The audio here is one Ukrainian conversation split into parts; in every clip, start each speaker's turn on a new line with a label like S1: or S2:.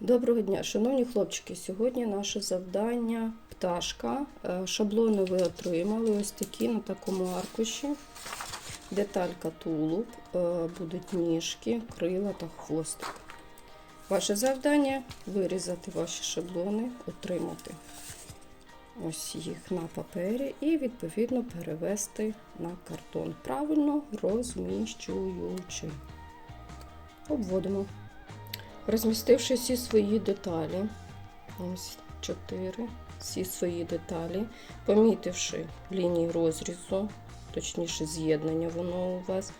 S1: Доброго дня, шановні хлопчики. Сьогодні наше завдання пташка. Е, Шаблони ви отримали ось такі на такому аркуші. Деталька тулуб, е, будуть ніжки, крила та хвостик. Ваше завдання вирізати ваші шаблони, отримати ось їх на папері і відповідно перевести на картон. Правильно розміщуючи. Обводимо. Розмістивши всі свої деталі, ось чотири, всі свої деталі, помітивши лінії розрізу, точніше з'єднання, воно у вас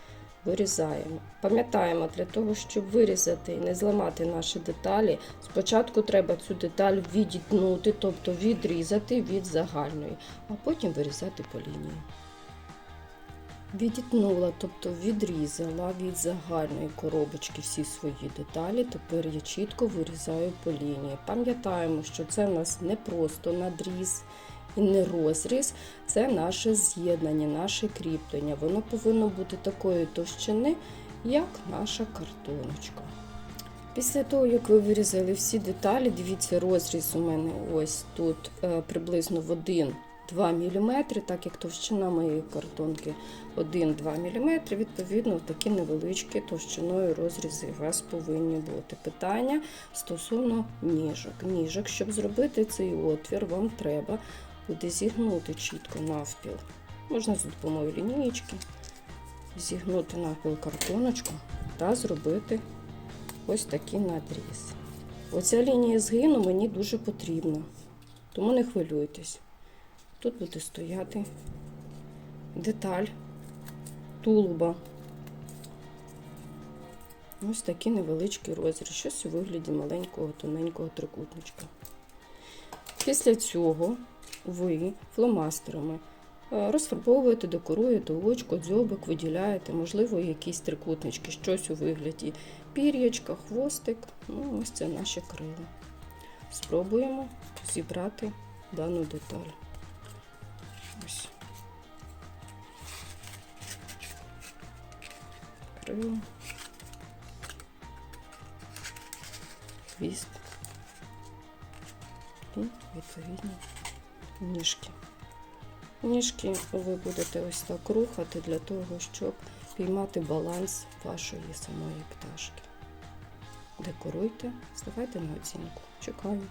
S1: вирізаємо. Пам'ятаємо, для того, щоб вирізати і не зламати наші деталі, спочатку треба цю деталь відітнути, тобто відрізати від загальної, а потім вирізати по лінії. Відітнула, тобто відрізала від загальної коробочки всі свої деталі. Тепер я чітко вирізаю по лінії. Пам'ятаємо, що це в нас не просто надріз і не розріз, це наше з'єднання, наше кріплення. Воно повинно бути такої товщини, як наша картоночка. Після того, як ви вирізали всі деталі, дивіться, розріз у мене ось тут е, приблизно в 1 2 мм, так як товщина моєї картонки 1-2 мм, відповідно, такі невеличкі товщиною розрізи у вас повинні бути. Питання стосовно ніжок. Ніжок, щоб зробити цей отвір, вам треба буде зігнути чітко навпіл. Можна за допомогою лінієчки зігнути навпіл картоночку та зробити ось такий надріз. Оця лінія згину мені дуже потрібна, тому не хвилюйтесь. Тут буде стояти деталь тулуба. Ось такий невеличкий розріз, щось у вигляді маленького тоненького трикутничка. Після цього ви фломастерами е, розфарбовуєте, декоруєте очко, дзьобик, виділяєте, можливо, якісь трикутнички, щось у вигляді пір'ячка, хвостик. Ну, ось це наші крила. Спробуємо зібрати дану деталь. Крила. Хвіст. І відповідні ніжки. Ніжки ви будете ось так рухати для того, щоб піймати баланс вашої самої пташки. Декоруйте, ставайте на оцінку. Чекаю.